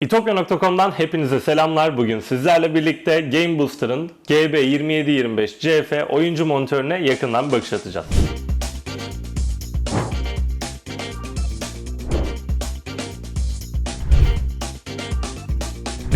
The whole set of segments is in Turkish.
İtopya.com'dan hepinize selamlar. Bugün sizlerle birlikte Game Booster'ın GB2725 CF oyuncu monitörüne yakından bakış atacağız.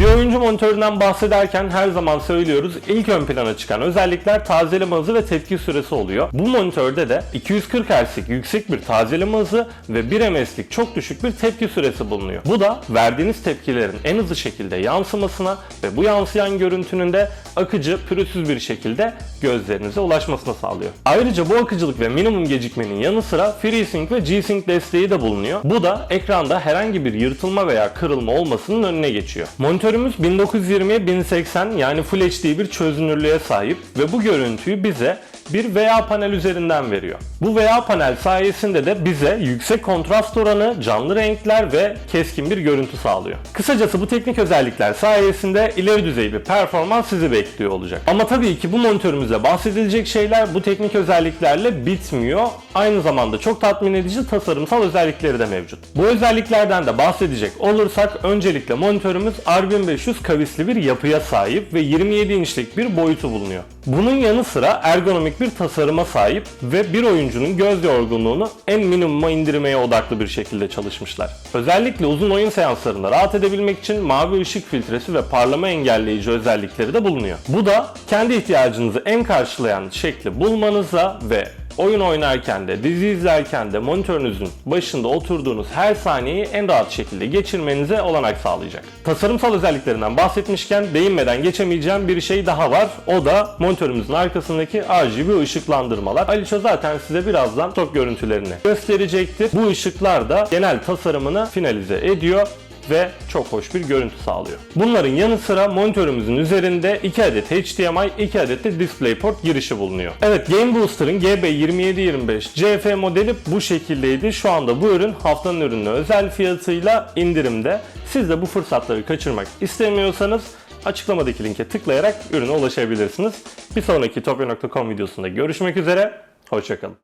Bir oyuncu monitöründen bahsederken her zaman söylüyoruz ilk ön plana çıkan özellikler tazeleme hızı ve tepki süresi oluyor. Bu monitörde de 240 Hz'lik yüksek bir tazeleme hızı ve 1 ms'lik çok düşük bir tepki süresi bulunuyor. Bu da verdiğiniz tepkilerin en hızlı şekilde yansımasına ve bu yansıyan görüntünün de akıcı, pürüzsüz bir şekilde gözlerinize ulaşmasına sağlıyor. Ayrıca bu akıcılık ve minimum gecikmenin yanı sıra FreeSync ve G-Sync desteği de bulunuyor. Bu da ekranda herhangi bir yırtılma veya kırılma olmasının önüne geçiyor. Monitörümüz 1920'ye 1080 yani Full HD bir çözünürlüğe sahip ve bu görüntüyü bize bir VA panel üzerinden veriyor. Bu VA panel sayesinde de bize yüksek kontrast oranı, canlı renkler ve keskin bir görüntü sağlıyor. Kısacası bu teknik özellikler sayesinde ileri düzey bir performans sizi bekliyor olacak. Ama tabii ki bu monitörümüzde bahsedilecek şeyler bu teknik özelliklerle bitmiyor. Aynı zamanda çok tatmin edici tasarımsal özellikleri de mevcut. Bu özelliklerden de bahsedecek olursak öncelikle monitörümüz R1500 kavisli bir yapıya sahip ve 27 inçlik bir boyutu bulunuyor. Bunun yanı sıra ergonomik bir tasarıma sahip ve bir oyuncunun göz yorgunluğunu en minimuma indirmeye odaklı bir şekilde çalışmışlar. Özellikle uzun oyun seanslarında rahat edebilmek için mavi ışık filtresi ve parlama engelleyici özellikleri de bulunuyor. Bu da kendi ihtiyacınızı en karşılayan şekli bulmanıza ve Oyun oynarken de, dizi izlerken de monitörünüzün başında oturduğunuz her saniyeyi en rahat şekilde geçirmenize olanak sağlayacak. Tasarımsal özelliklerinden bahsetmişken değinmeden geçemeyeceğim bir şey daha var. O da monitörümüzün arkasındaki RGB ışıklandırmalar. Aliço zaten size birazdan stok görüntülerini gösterecektir. Bu ışıklar da genel tasarımını finalize ediyor ve çok hoş bir görüntü sağlıyor. Bunların yanı sıra monitörümüzün üzerinde 2 adet HDMI, 2 adet de DisplayPort girişi bulunuyor. Evet Game Booster'ın GB2725 CF modeli bu şekildeydi. Şu anda bu ürün haftanın ürününe özel fiyatıyla indirimde. Siz de bu fırsatları kaçırmak istemiyorsanız açıklamadaki linke tıklayarak ürüne ulaşabilirsiniz. Bir sonraki topya.com videosunda görüşmek üzere. Hoşçakalın.